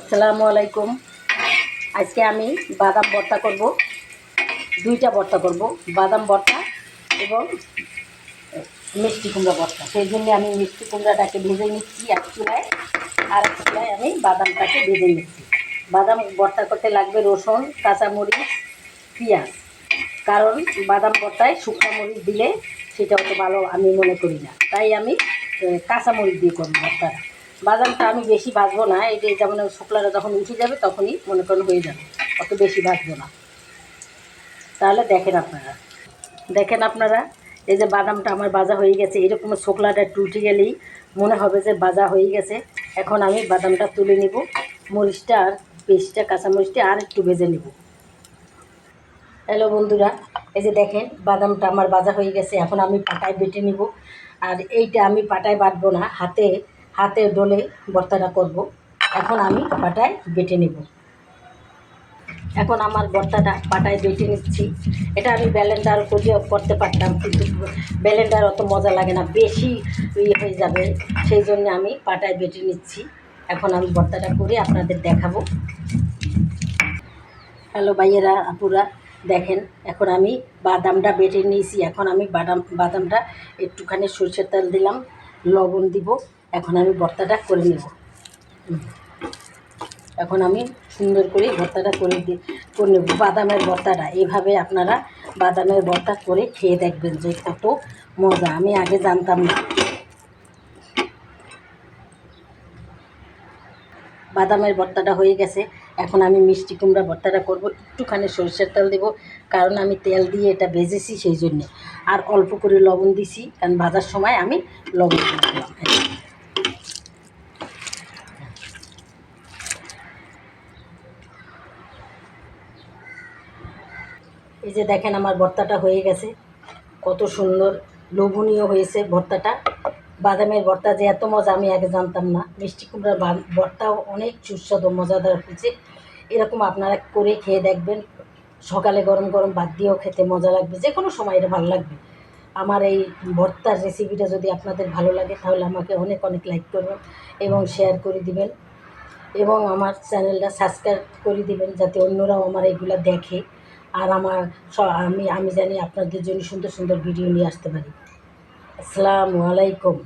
আসসালামু আলাইকুম। আজকে আমি বাদাম ভর্তা করব। দুইটা ভর্তা করব, বাদাম ভর্তা এবং মিষ্টি কুমড়া ভর্তা। সেই জন্য আমি মিষ্টি কুমড়াটাকে ভেজে নিচ্ছি এক চুলায়, আর এক চুলায় আমি বাদামটাকে ভেজে নিচ্ছি। বাদাম ভর্তা করতে লাগবে রসুন, কাঁচামরিচ, পেঁয়াজ। কারণ বাদাম ভর্তায় শুকনো মরিচ দিলে সেটা অত ভালো আমি মনে করি না। তাই আমি কাঁচামরিচ দিয়ে করব ভর্তাটা। বাদামটা আমি বেশি ভাজবো না, এই যে যেমন শুকলাটা যখন উঠে যাবে তখনই মনে করেন হয়ে যাবে, অত বেশি ভাজবো না। তাহলে দেখেন আপনারা দেখেন আপনারা, এই যে বাদামটা আমার বাজা হয়ে গেছে, এরকম শুকলাটা উঠে গেলেই মনে হবে যে বাজা হয়ে গেছে। এখন আমি বাদামটা তুলে নিব, মরিচটা আর পেস্টটা কাঁচামরিচটা আর একটু ভেজে নেব। হ্যালো বন্ধুরা, এই যে দেখেন বাদামটা আমার বাজা হয়ে গেছে, এখন আমি পাটায় বেটে নিব। আর এইটা আমি পাটায় বাটবো না, হাতে হাতে ডলে ভর্তাটা করব। এখন আমি পাটায় বেটে নেব। এখন আমার ভর্তাটা পাটায় বেটে নিচ্ছি। এটা আমি ব্যালেন্ডার করিয়ে করতে পারতাম, কিন্তু ব্যালেন্ডার অত মজা লাগে না, বেশি ইয়ে হয়ে যাবে। সেই জন্য আমি পাটায় বেটে নিচ্ছি। এখন আমি ভর্তাটা করে আপনাদের দেখাবো। হ্যালো ভাইয়েরা, আপুরা, দেখেন, এখন আমি বাদামটা বেটে নিয়েছি। এখন আমি বাদাম, বাদামটা একটুখানি সরষের তেল দিলাম, লবণ দিব। এখন আমি ভর্তাটা করে নেব। এখন আমি সুন্দর করে ভর্তাটা করে দি করে নেব। বাদামের ভর্তাটা এইভাবে আপনারা বাদামের ভর্তা করে খেয়ে দেখবেন যে কত মজা। আমি আগে জানতাম না। বাদামের ভর্তাটা হয়ে গেছে। এখন আমি মিষ্টি কুমড়া ভর্তাটা করব। একটুখানি সরষের তেল দেবো, কারণ আমি তেল দিয়ে এটা ভেজেছি সেই জন্যে। আর অল্প করে লবণ দিছি, কারণ ভাজার সময় আমি লবণ দিয়েছিলাম এই যে দেখেন আমার ভর্তাটা হয়ে গেছে। কত সুন্দর, লোভনীয় হয়েছে ভর্তাটা। বাদামের ভর্তা যে এত মজা, আমি আগে জানতাম না। মিষ্টি কুমড়ার ভর্তাও অনেক সুস্বাদু, মজাদার হয়েছে। এরকম আপনারা করে খেয়ে দেখবেন। সকালে গরম গরম ভাত দিয়েও খেতে মজা লাগবে। যে কোনো সময় এটা ভালো লাগবে। আমার এই ভর্তার রেসিপিটা যদি আপনাদের ভালো লাগে, তাহলে আমাকে অনেক অনেক লাইক করবেন এবং শেয়ার করে দিবেন। এবং আমার চ্যানেলটা সাবস্ক্রাইব করে দিবেন, যাতে অন্যরাও আমার এইগুলো দেখে। আর আমার আমি আমি জানি আপনাদের জন্য সুন্দর সুন্দর ভিডিও নিয়ে আসতে পারি। আসসালামু আলাইকুম।